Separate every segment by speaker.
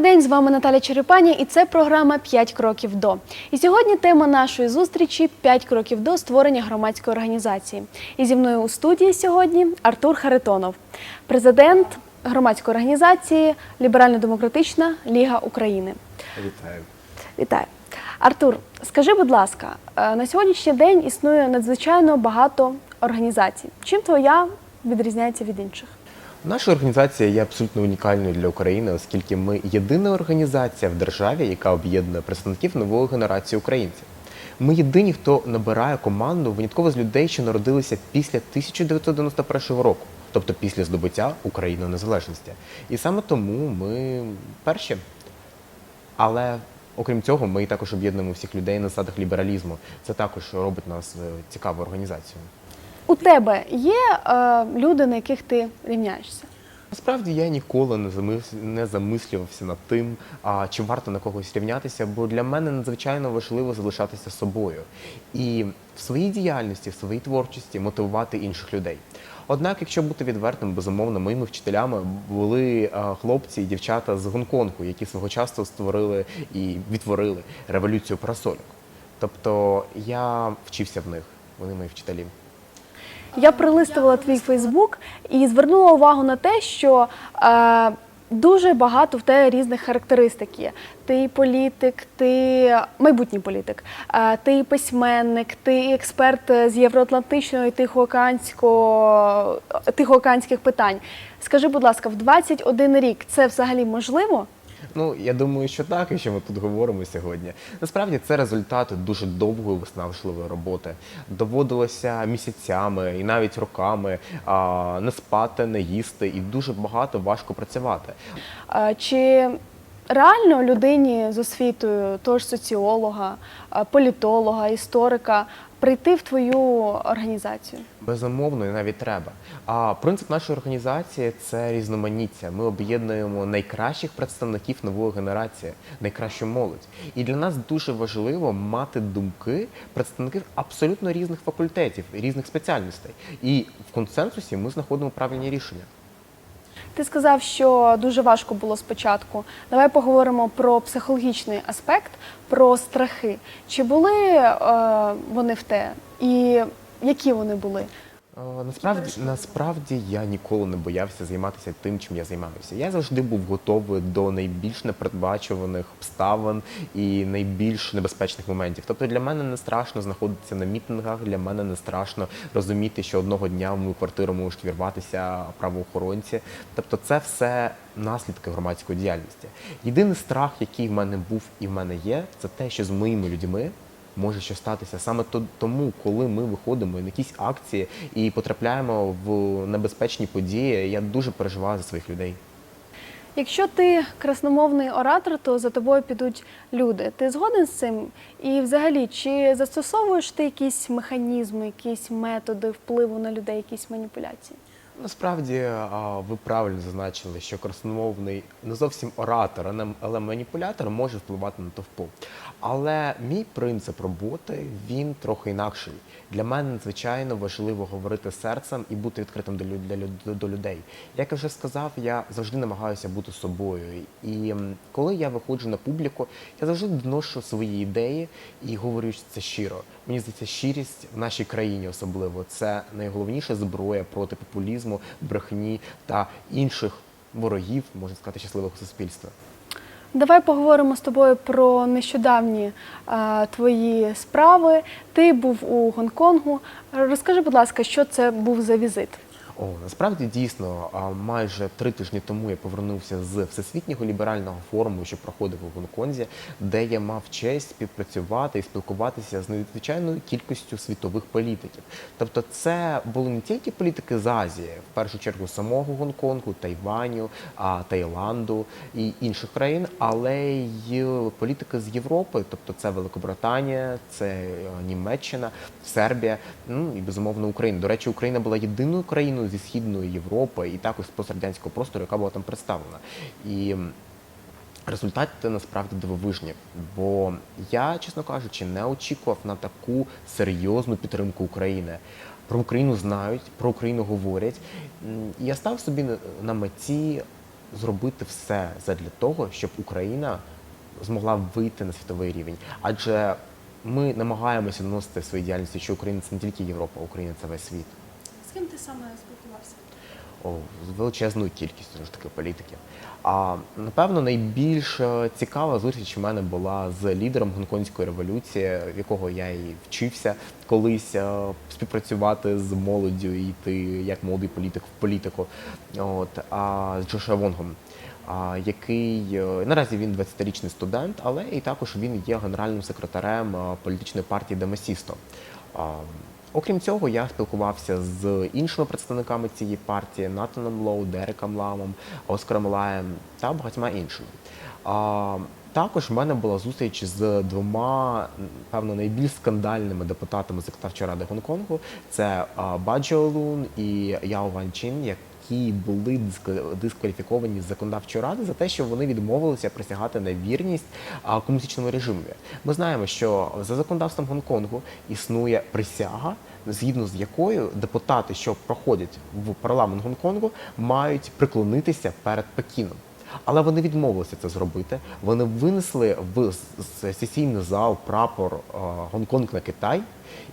Speaker 1: Добрий день, з вами Наталя Черепаня, і це програма «5 кроків до. І сьогодні тема нашої зустрічі «5 кроків до створення громадської організації. І зі мною у студії сьогодні Артур Харитонов, президент громадської організації Ліберально-демократична Ліга України.
Speaker 2: Вітаю.
Speaker 1: Вітаю. Артур, скажи, будь ласка, е, на сьогоднішній день існує надзвичайно багато організацій. Чим твоя відрізняється від інших?
Speaker 2: Наша організація є абсолютно унікальною для України, оскільки ми єдина організація в державі, яка об'єднує представників нової генерації українців. Ми єдині, хто набирає команду винятково з людей, що народилися після 1991 року, тобто після здобуття України незалежності. І саме тому ми перші. Але окрім цього, ми також об'єднуємо всіх людей на засадах лібералізму. Це також робить нас е, цікавою організацією.
Speaker 1: У тебе є е, люди, на яких ти рівняєшся?
Speaker 2: Насправді я ніколи не замис... не замислювався над тим, а чи варто на когось рівнятися, бо для мене надзвичайно важливо залишатися собою і в своїй діяльності, в своїй творчості мотивувати інших людей. Однак, якщо бути відвертим, безумовно, моїми вчителями були е, хлопці і дівчата з Гонконгу, які свого часу створили і відтворили революцію парасольок. Тобто я вчився в них, вони мої вчителі.
Speaker 1: Я пролистувала твій Фейсбук і звернула увагу на те, що е, дуже багато в тебе різних характеристик є. Ти політик, ти майбутній політик, е, ти письменник, ти експерт з євроатлантичного і тихоокеанського тихоокеанських питань. Скажи, будь ласка, в 21 рік це взагалі можливо?
Speaker 2: Ну, я думаю, що так, і що ми тут говоримо сьогодні. Насправді це результат дуже довгої виснажливої роботи. Доводилося місяцями і навіть роками а, не спати, не їсти, і дуже багато важко працювати.
Speaker 1: Е, Чи реально людині з освітою того ж соціолога, політолога, історика прийти в твою організацію?
Speaker 2: Безумовно, і навіть треба. А принцип нашої організації це різноманіття. Ми об'єднуємо найкращих представників нової генерації, найкращу молодь. І для нас дуже важливо мати думки представників абсолютно різних факультетів, різних спеціальностей. І в консенсусі ми знаходимо правильні рішення.
Speaker 1: Ти сказав, що дуже важко було спочатку. Давай поговоримо про психологічний аспект, про страхи. Чи були е, вони в те? І які вони були?
Speaker 2: Е, Насправді, насправді я ніколи не боявся займатися тим, чим я займаюся. Я завжди був готовий до найбільш непередбачуваних обставин і найбільш небезпечних моментів. Тобто для мене не страшно знаходитися на мітингах, для мене не страшно розуміти, що одного дня в мою квартиру можуть вірватися правоохоронці. Тобто, це все наслідки громадської діяльності. Єдиний страх, який в мене був і в мене є, це те, що з моїми людьми може що статися саме то- тому, коли ми виходимо на якісь акції і потрапляємо в небезпечні події. Я дуже переживаю за своїх людей.
Speaker 1: Якщо ти красномовний оратор, то за тобою підуть люди. Ти згоден з цим? І взагалі, чи застосовуєш ти якісь механізми, якісь методи впливу на людей, якісь маніпуляції?
Speaker 2: Насправді ви правильно зазначили, що красномовний не зовсім оратор, але маніпулятор може впливати на товпу. Але мій принцип роботи він трохи інакший. Для мене надзвичайно важливо говорити серцем і бути відкритим до людей. Як я вже сказав, я завжди намагаюся бути собою. І коли я виходжу на публіку, я завжди доношу свої ідеї і говорю це щиро. Мені здається, щирість в нашій країні особливо це найголовніша зброя проти популізму, брехні та інших ворогів, можна сказати, щасливого суспільства.
Speaker 1: Давай поговоримо з тобою про нещодавні е, твої справи. Ти був у Гонконгу. Розкажи, будь ласка, що це був за візит?
Speaker 2: О, насправді дійсно, майже три тижні тому я повернувся з всесвітнього ліберального форуму, що проходив у Гонконзі, де я мав честь співпрацювати і спілкуватися з надзвичайною кількістю світових політиків. Тобто, це були не тільки політики з Азії, в першу чергу самого Гонконгу, Тайваню, Таїланду і інших країн, але й політики з Європи, тобто це Великобританія, це е, Німеччина, Сербія, ну і безумовно Україна. До речі, Україна була єдиною країною зі східної Європи і також з пострадянського простору, яка була там представлена. І м, результати насправді дивовижні. Бо я, чесно кажучи, не очікував на таку серйозну підтримку України. Про Україну знають, про Україну говорять. Я став собі на- меті зробити все задля того, щоб Україна змогла вийти на світовий рівень. Адже ми намагаємося доносити в своїй діяльності, що Україна це не тільки Європа, Україна це весь світ.
Speaker 3: Ти саме спілкувався?
Speaker 2: О, з величезною кількістю ж таки політиків. А напевно найбільш е, цікава зустріч в мене була з лідером гонконгської революції, в якого я і вчився колись е, співпрацювати з молоддю і йти як молодий політик в політику. От а з Джоша Вонгом. А, який е, наразі він 20-річний студент, але і також він є генеральним секретарем політичної партії Демосісто. Окрім цього, я спілкувався з іншими представниками цієї партії Натаном Лоу, Дереком Ламом, Оскаром Лаєм та багатьма іншими. А, також в мене була зустріч з двома, певно, найбільш скандальними депутатами законодавчої ради Гонконгу. Це Баджо Лун і Яо Ван Чин, які були диск- дискваліфіковані з законодавчої ради за те, що вони відмовилися присягати на вірність комуністичному режиму. Ми знаємо, що за законодавством Гонконгу існує присяга, згідно з якою депутати, що проходять в парламент Гонконгу, мають приклонитися перед Пекіном. Але вони відмовилися це зробити. Вони винесли в сесійний зал прапор Гонконг на Китай,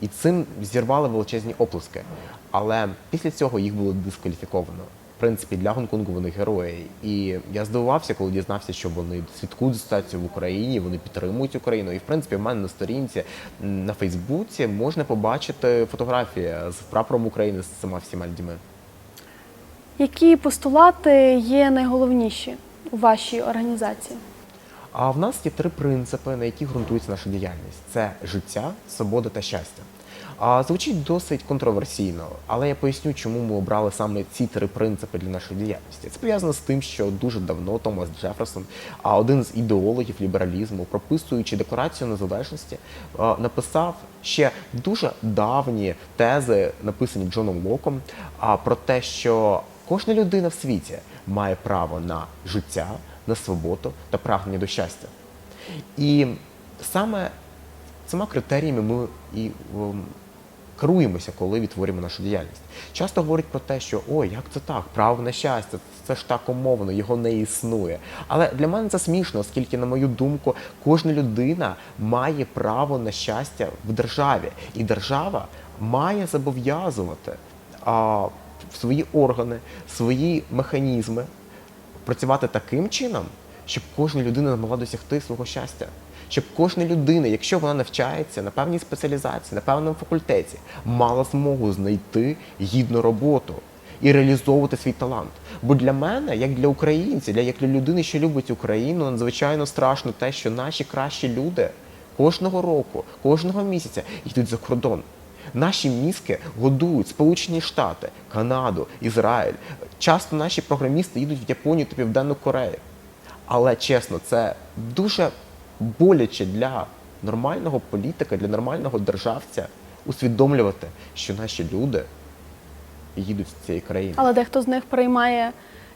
Speaker 2: і цим зірвали величезні оплески. Але після цього їх було дискваліфіковано. В принципі, для Гонконгу вони герої. І я здивувався, коли дізнався, що вони слідкують за ситуацією в Україні, вони підтримують Україну. І в принципі, в мене на сторінці на Фейсбуці можна побачити фотографії з прапором України з цими всіма людьми.
Speaker 1: Які постулати є найголовніші у вашій організації?
Speaker 2: А в нас є три принципи, на яких ґрунтується наша діяльність: це життя, свобода та щастя. А звучить досить контроверсійно, але я поясню, чому ми обрали саме ці три принципи для нашої діяльності. Це пов'язано з тим, що дуже давно Томас Джеферсон, а один з ідеологів лібералізму, прописуючи декларацію незалежності, написав ще дуже давні тези, написані Джоном Локом, про те, що кожна людина в світі має право на життя, на свободу та прагнення до щастя. І саме цими критеріями ми і керуємося, коли відтворюємо нашу діяльність. Часто говорять про те, що ой, як це так, право на щастя, це ж так умовно, його не існує. Але для мене це смішно, оскільки, на мою думку, кожна людина має право на щастя в державі, і держава має зобов'язувати свої органи, свої механізми працювати таким чином, щоб кожна людина могла досягти свого щастя. Щоб кожна людина, якщо вона навчається на певній спеціалізації, на певному факультеті, мала змогу знайти гідну роботу і реалізовувати свій талант. Бо для мене, як для українця, для як для людини, що любить Україну, надзвичайно страшно те, що наші кращі люди кожного року, кожного місяця йдуть за кордон. Наші мізки годують Сполучені Штати, Канаду, Ізраїль. Часто наші програмісти їдуть в Японію та Південну Корею. Але чесно, це дуже боляче для нормального політика, для нормального державця усвідомлювати, що наші люди їдуть з цієї країни.
Speaker 1: Але дехто з них приймає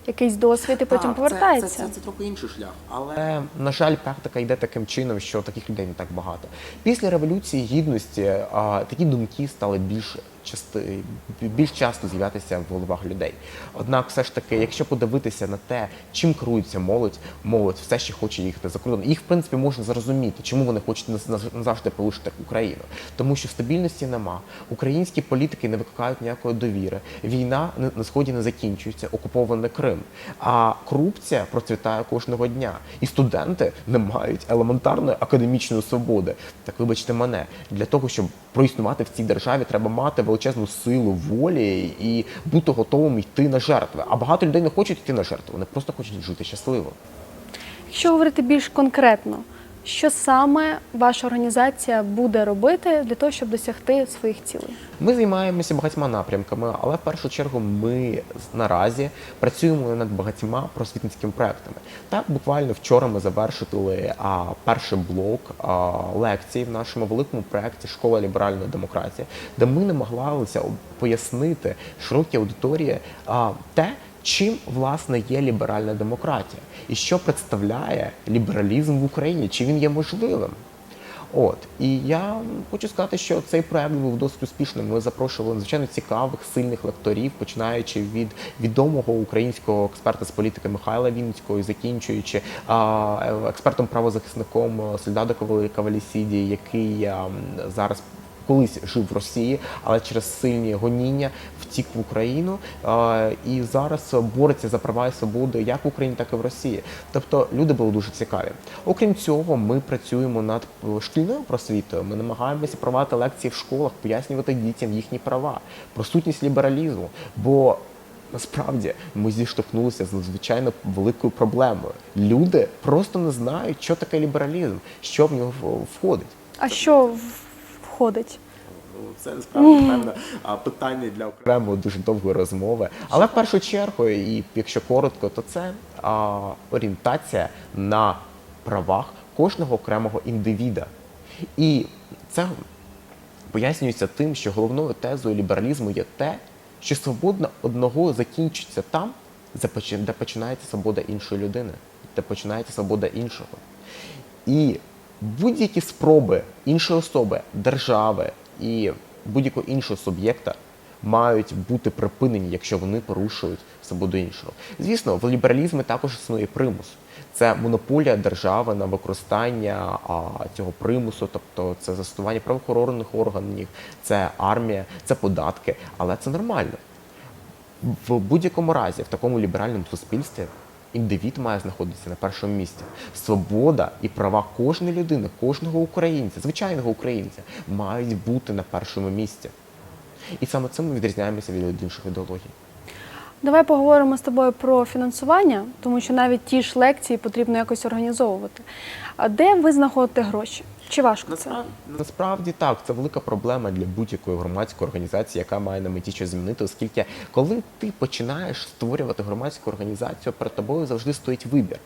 Speaker 1: якийсь досвід і потім
Speaker 2: Так,
Speaker 1: повертається.
Speaker 2: Це, це, це, це трохи інший шлях. Але, на жаль, практика йде таким чином, що таких людей не так багато. Після революції гідності а, такі думки стали більш части, більш часто з'являтися в головах людей. Однак, все ж таки, якщо подивитися на те, чим керується молодь, молодь все ще хоче їхати за кордон. Їх, в принципі, можна зрозуміти, чому вони хочуть наз- наз- назавжди полишити Україну. Тому що стабільності нема. Українські політики не викликають ніякої довіри. Війна на- на сході не закінчується, окупований Крим. А корупція процвітає кожного дня. І студенти не мають елементарної академічної свободи. Так вибачте мене, для того, щоб проіснувати в цій державі, треба мати величезну силу волі і бути готовим йти на жертви. А багато людей не хочуть йти на жертви, вони просто хочуть жити щасливо.
Speaker 1: Якщо говорити більш конкретно, що саме ваша організація буде робити для того, щоб досягти своїх цілей?
Speaker 2: Ми займаємося багатьма напрямками, але в першу чергу ми наразі працюємо над багатьма просвітницькими проектами. Так, буквально вчора ми завершили а, перший блок а, лекцій в нашому великому проєкті Школа ліберальної демократії, де ми намагалися пояснити широкій аудиторії а, те, чим власне є ліберальна демократія і що представляє лібералізм в Україні, чи він є можливим. От і я хочу сказати, що цей проект був досить успішним. Ми запрошували надзвичайно цікавих, сильних лекторів, починаючи від відомого українського експерта з політики Михайла Вінницького, і закінчуючи а, експертом правозахисником Сольдадо Кавалісіді, який а, зараз колись жив в Росії, але через сильні гоніння втік в Україну і зараз бореться за права і свободи як в Україні, так і в Росії. Тобто люди були дуже цікаві. Окрім цього, ми працюємо над е, шкільною просвітою. Ми намагаємося провадити лекції в школах, пояснювати дітям їхні права, про сутність лібералізму. Бо Насправді ми зіштовхнулися з надзвичайно великою проблемою. Люди просто не знають, що таке лібералізм, що в нього входить.
Speaker 1: А що входить?
Speaker 2: Це насправді певне питання для окремої дуже довгої розмови. Але в першу чергу, і якщо коротко, то це а, орієнтація на правах кожного окремого індивіда. І це пояснюється тим, що головною тезою лібералізму є те, що свобода одного закінчиться там, де починається свобода іншої людини, де починається свобода іншого. І будь-які спроби іншої особи, держави і будь-якого іншого суб'єкта мають бути припинені, якщо вони порушують свободу іншого. Звісно, в лібералізмі також існує примус. Це монополія держави на використання а, цього примусу, тобто це застосування правоохоронних органів, це армія, це податки, але це нормально. В будь-якому разі, в такому ліберальному суспільстві, індивід має знаходитися на першому місці. Свобода і права кожної людини, кожного українця, звичайного українця, мають бути на першому місці. І саме цим ми відрізняємося від інших ідеологій.
Speaker 1: Давай поговоримо з тобою про фінансування, тому що навіть ті ж лекції потрібно якось організовувати. А де ви знаходите гроші? Чи важко це?
Speaker 2: Насправді так, це велика проблема для будь-якої громадської організації, яка має на меті щось змінити, оскільки коли ти починаєш створювати громадську організацію, перед тобою завжди стоїть вибір.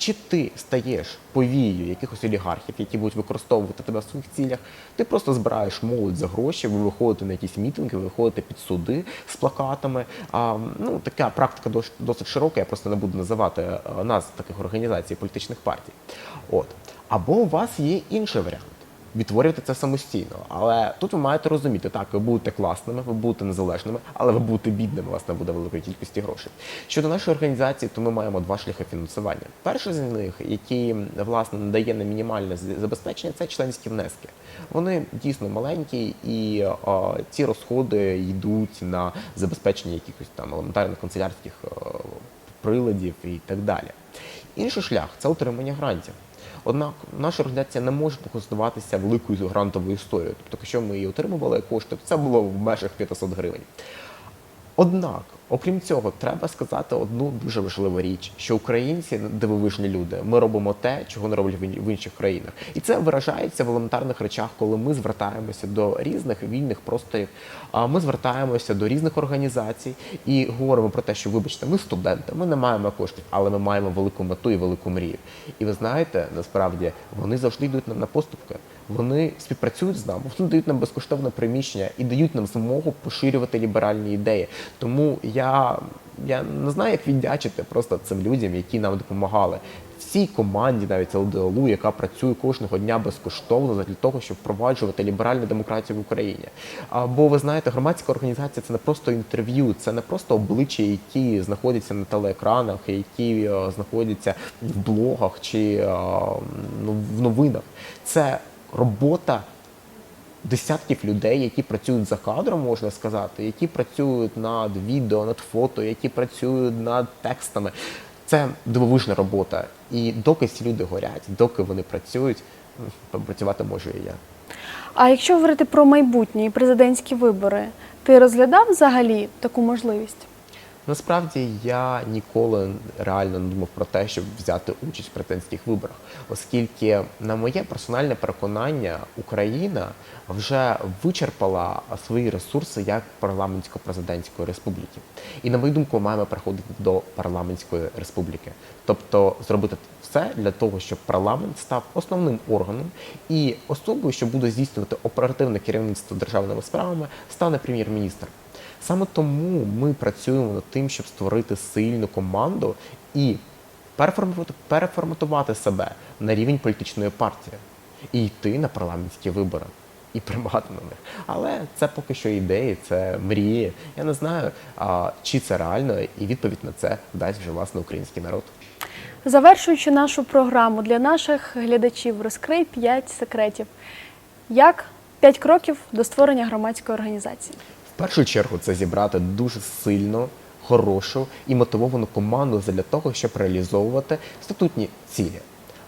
Speaker 2: Чи ти стаєш повією якихось олігархів, які будуть використовувати тебе в своїх цілях, ти просто збираєш молодь за гроші, ви виходите на якісь мітинги, ви виходите під суди з плакатами. А, ну, така практика дос- досить широка, я просто не буду називати нас назв таких організацій, політичних партій. От. Або у вас є інший варіант. Відтворювати це самостійно. Але тут ви маєте розуміти, так, ви будете класними, ви будете незалежними, але ви будете бідними, у вас не буде великої кількості грошей. Щодо нашої організації, то ми маємо два шляхи фінансування. Перший з них, який власне надає на мінімальне забезпечення, це членські внески. Вони дійсно маленькі, і а, ці розходи йдуть на забезпечення якихось там елементарних канцелярських е, приладів і так далі. Інший шлях це отримання грантів. Однак наша організація не може користуватися великою грантовою історією. Тобто, якщо ми її отримували кошти, то це було в межах 500 гривень. Однак, окрім цього, треба сказати одну дуже важливу річ, що українці дивовижні люди. Ми робимо те, чого не роблять в інших країнах, і це виражається в елементарних речах, коли ми звертаємося до різних вільних просторів. Ми звертаємося до різних організацій і говоримо про те, що вибачте, ми студенти, ми не маємо коштів, але ми маємо велику мету і велику мрію. І ви знаєте, насправді вони завжди йдуть нам на поступки. Вони співпрацюють з нами, вони дають нам безкоштовне приміщення і дають нам змогу поширювати ліберальні ідеї. Тому я, я не знаю, як віддячити просто цим людям, які нам допомагали. Всій команді, навіть ЛДЛУ, яка працює кожного дня безкоштовно для того, щоб впроваджувати ліберальну демократію в Україні. А, бо ви знаєте, громадська організація це не просто інтерв'ю, це не просто обличчя, які знаходяться на телеекранах, які е, знаходяться в блогах чи е, ну, в новинах. Це робота десятків людей, які працюють за кадром, можна сказати, які працюють над відео, над фото, які працюють над текстами. Це дивовижна робота. І доки ці люди горять, доки вони працюють, працювати можу і я.
Speaker 1: А якщо говорити про майбутнє і президентські вибори, ти розглядав взагалі таку можливість?
Speaker 2: Насправді я ніколи реально не думав про те, щоб взяти участь в президентських виборах, оскільки, на моє персональне переконання, Україна вже вичерпала свої ресурси як парламентсько-президентської республіки. І на мою думку, маємо переходити до парламентської республіки, тобто зробити все для того, щоб парламент став основним органом і особою, що буде здійснювати оперативне керівництво державними справами, стане прем'єр-міністр. Саме тому ми працюємо над тим, щоб створити сильну команду і переформатувати, себе на рівень політичної партії. і йти на парламентські вибори. І перемагати на них. Але це поки що ідеї, це мрії. Я не знаю, а, чи це реально, і відповідь на це дасть вже власне український народ.
Speaker 1: Завершуючи нашу програму для наших глядачів, розкрий 5 секретів. Як 5 кроків до створення громадської організації?
Speaker 2: Першу чергу це зібрати дуже сильну, хорошу і мотивовану команду для того, щоб реалізовувати статутні цілі.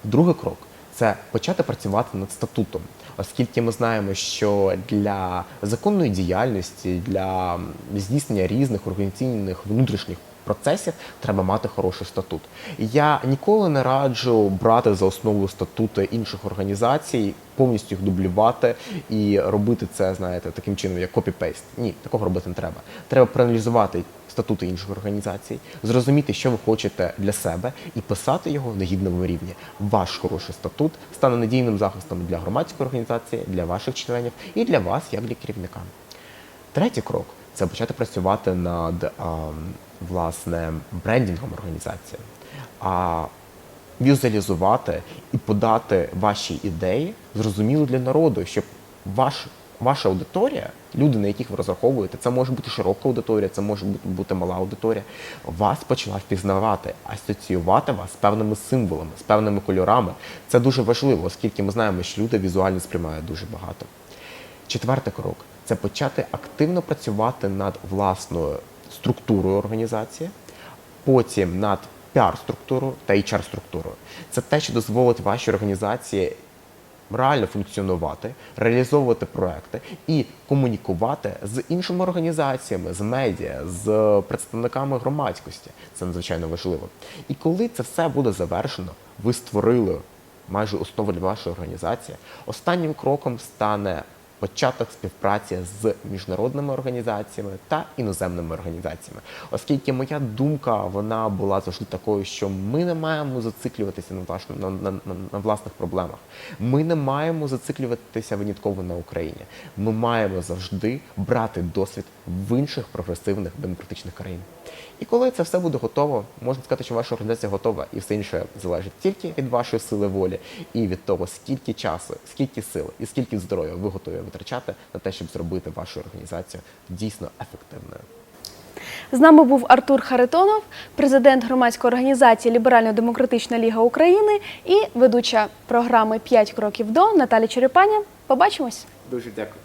Speaker 2: Другий крок це почати працювати над статутом, оскільки ми знаємо, що для законної діяльності, для здійснення різних організаційних внутрішніх процесів треба мати хороший статут. Я ніколи не раджу брати за основу статути інших організацій, повністю їх дублювати і робити це, знаєте, таким чином, як копі-пейст. Ні, такого робити не треба. Треба проаналізувати статути інших організацій, зрозуміти, що ви хочете для себе, і писати його на гідному рівні. Ваш хороший статут стане надійним захистом для громадської організації, для ваших членів і для вас, як для керівника. Третій крок це почати працювати над а, власне брендингом організації, а візуалізувати і подати ваші ідеї зрозуміло для народу, щоб ваш, ваша аудиторія, люди, на яких ви розраховуєте, це може бути широка аудиторія, це може бути мала аудиторія, вас почала впізнавати, асоціювати вас з певними символами, з певними кольорами. Це дуже важливо, оскільки ми знаємо, що люди візуально сприймають дуже багато. Четвертий крок це почати активно працювати над власною структурою організації, потім над піар-структурою та HR-структурою. Це те, що дозволить вашій організації реально функціонувати, реалізовувати проекти і комунікувати з іншими організаціями, з медіа, з представниками громадськості. Це надзвичайно важливо. І коли це все буде завершено, ви створили майже основу для вашої організації. Останнім кроком стане початок співпраці з міжнародними організаціями та іноземними організаціями, оскільки моя думка вона була завжди такою, що ми не маємо зациклюватися на, на, на, на, на власних проблемах. Ми не маємо зациклюватися винятково на Україні. Ми маємо завжди брати досвід в інших прогресивних демократичних країн. І коли це все буде готово, можна сказати, що ваша організація готова, і все інше залежить тільки від вашої сили волі і від того, скільки часу, скільки сил і скільки здоров'я ви готові витрачати на те, щоб зробити вашу організацію дійсно ефективною.
Speaker 1: З нами був Артур Харитонов, президент громадської організації Ліберально-Демократична Ліга України і ведуча програми «5 кроків до Наталі Черепаня. Побачимось!
Speaker 2: Дуже дякую.